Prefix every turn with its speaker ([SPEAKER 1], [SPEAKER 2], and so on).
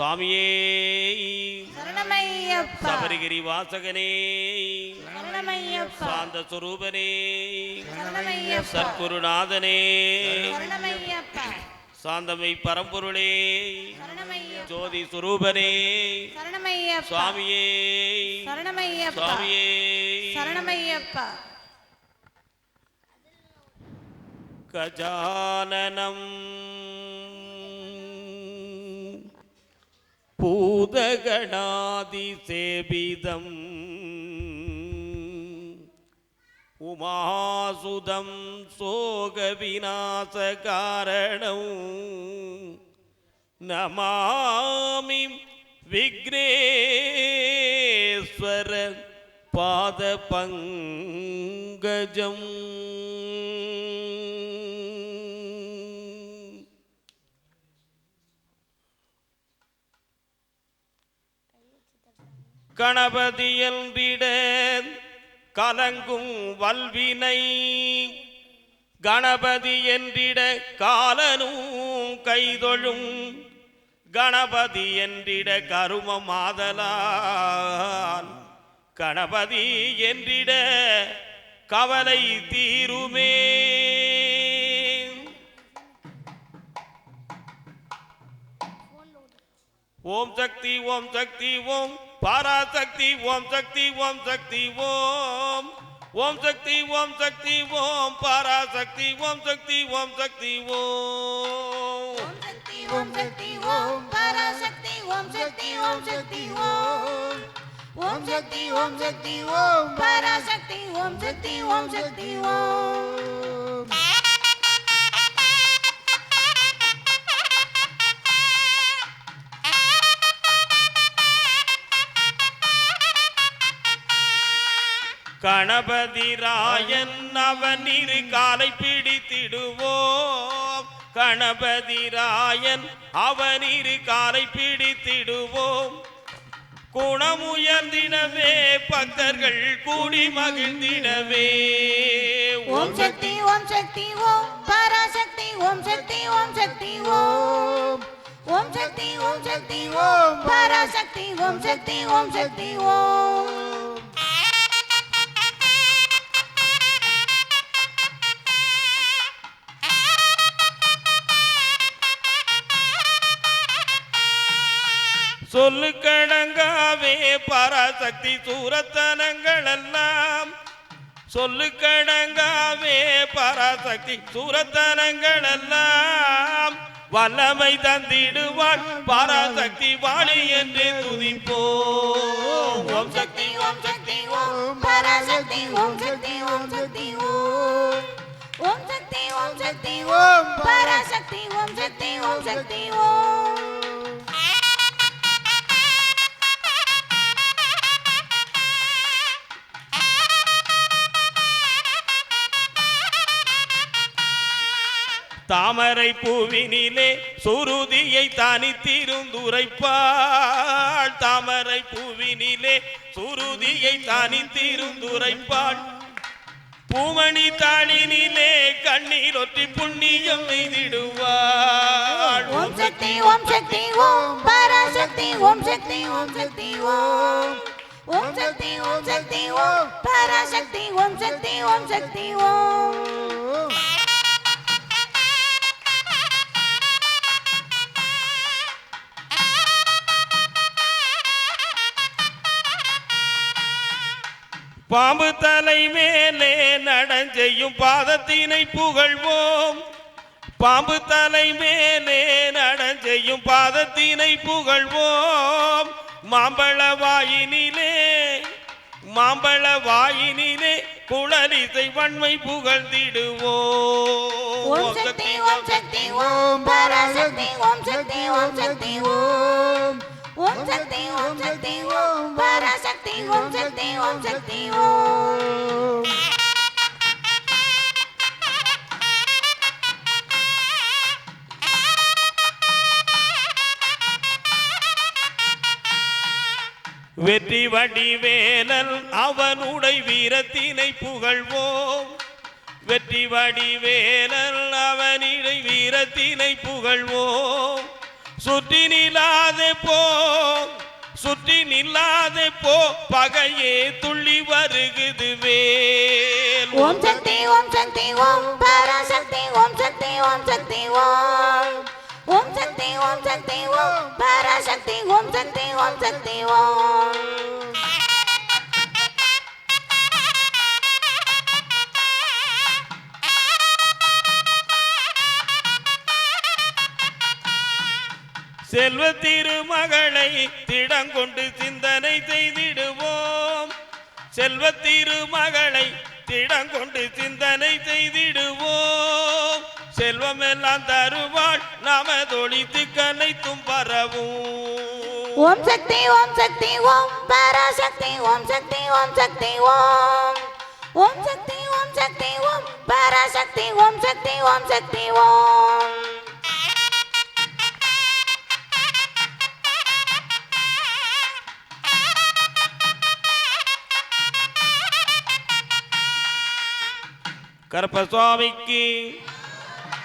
[SPEAKER 1] சுவாமியே. சபரிகிரி வாசகனே. சாந்த சுரூபனே.
[SPEAKER 2] சரணமையப்பா.
[SPEAKER 1] சாந்தமை பரம்பொருளே. ஜோதி சுரூபனே. சுவாமியே. சுவாமியே.
[SPEAKER 2] சரணமையப்பா.
[SPEAKER 1] கஜானனம். பூதகணாதிசேபிதம் உமாசுதம் சோகவிநாசகாரணம். நமாமி விக்னேஸ்வர பாத பங்கஜம் கணபதி கலங்கும் வல்வினை கணபதி என்றிட காலனும் கைதொழும் கணபதி என்றிட கரும ஆதலான் கணபதி என்றிட கவலை தீருமே. ஓம் சக்தி ஓம் சக்தி ஓம் பாராசக்தி ஓம் சக்தி ஓம் சக்தி ஓம் ஓம் சக்தி ஓம் சக்தி ஓம் பாராசக்தி ஓம் சக்தி ஓம் சக்தி ஓம்
[SPEAKER 2] ஓம் சக்தி ஓம் சக்தி ஓம் பராசக்தி ஓம் சக்தி ஓம் சக்தி ஓம் ஓம் சக்தி ஓம் சக்தி ஓம் பராசக்தி ஓம் சக்தி ஓம் சக்தி ஓம்
[SPEAKER 1] கணபதி ராயன் காலை பிடித்திடுவோம். கணபதி ராயன் காலை பிடித்திடுவோம். குணமுயர்ந்திடவே பக்தர்கள் கூடி மகிழ்ந்திடவே.
[SPEAKER 2] ஓம் சக்தி ஓம் சக்தி ஓம் பராசக்தி ஓம் சக்தி ஓம் சக்தி ஓம். ஓம் சக்தி ஓம் சக்தி ஓம் பராசக்தி ஓம் சக்தி ஓம் சக்தி ஓம்.
[SPEAKER 1] சொல்லு கடங்காவே பராசக்தி சூரத்தனங்கள் எல்லாம் சொல்லு கடங்காவே பராசக்தி சூரத்தனங்கள் எல்லாம் வல்லமை தந்திடுவாள் பராசக்தி வாழி என்று துதிப்போ
[SPEAKER 2] ஓம் சக்தி ஓம் சக்தி ஓம் பராசக்தி ஓம் சக்தி ஓம் சக்தி ஓம். ஓம் சக்தி ஓம் சக்தி ஓம் பராசக்தி ஓம் சக்தி ஓம் சக்தி ஓம்.
[SPEAKER 1] தாமரை பூவினிலே சுருதியை தனித்திருந்துரைப்பாள் தாமரை பூவினிலே சுருதியை தனித்திருந்துரைப்பாள் பூமணி தாளினிலே கண்ணீர் ஒற்றி புண்ணியம் எய்திடுவாள்.
[SPEAKER 2] ஓம் சக்தி ஓம் சக்தி ஓம் பராசக்தி ஓம் சக்தி ஓம் சக்தி ஓம். ஓம் சக்தி ஓம் சக்தி ஓம் பராசக்தி ஓம் சக்தி ஓம் சக்தி ஓம்.
[SPEAKER 1] பாம்பு தலை மேலே நடஞ்செய்யும் பாதத்தினை புகழ்வோம். பாம்பு தலை மேலே நடஞ்செய்யும் பாதத்தினை புகழ்வோம். மாம்பழ வாயினிலே மாம்பழ வாயினிலே குழலிசை வன்மை புகழ்ந்திடுவோம்.
[SPEAKER 2] ஓம் சக்தி ஓம் சக்தி ஓம் பராசக்தி ஓம் சக்தி ஓம் சக்தி ஓம் சக்தி ஓம் சக்தி ஓம் பராசக்தி ஓம் சக்தி ஓம் சக்தி ஓம்
[SPEAKER 1] வெற்றி வடிவேலன் அவனுடை வீரத்தினை புகழ்வோம். வெற்றி வடிவேலன் அவனிடை வீரத்தினை புகழ்வோம். சுற்றி நிலாதே போ சுற்றி நில்லாதே போ பகையே துள்ளி வருகுது வேல்.
[SPEAKER 2] ஓம் சக்தி ஓம் சக்தி ஓம் பராசக்தி ஓம் சக்தி ஓம் சக்தி ஓம். ஓம் சக்தி ஓம் சக்தி ஓம் பராசக்தி ஓம் சக்தி ஓம் சக்தி ஓம்.
[SPEAKER 1] செல்வ திருமகளை திடங்கொண்டு சிந்தனை செய்திடுவோம். செல்வ திருமகளை திடங்கொண்டு சிந்தனை செய்திடுவோம். செல்வமெல்லாம் தருவாள் நமதொழித்து கலைத்தும் பரவும்.
[SPEAKER 2] ஓம் சக்தி ஓம் சக்தி ஓம் பராசக்தி ஓம் சக்தி ஓம் சக்தி ஓம். ஓம் சக்தி ஓம் சக்தி ஓம் பராசக்தி ஓம் சக்தி ஓம் சக்தி ஓம்.
[SPEAKER 1] கருப்பசுவாமிக்கு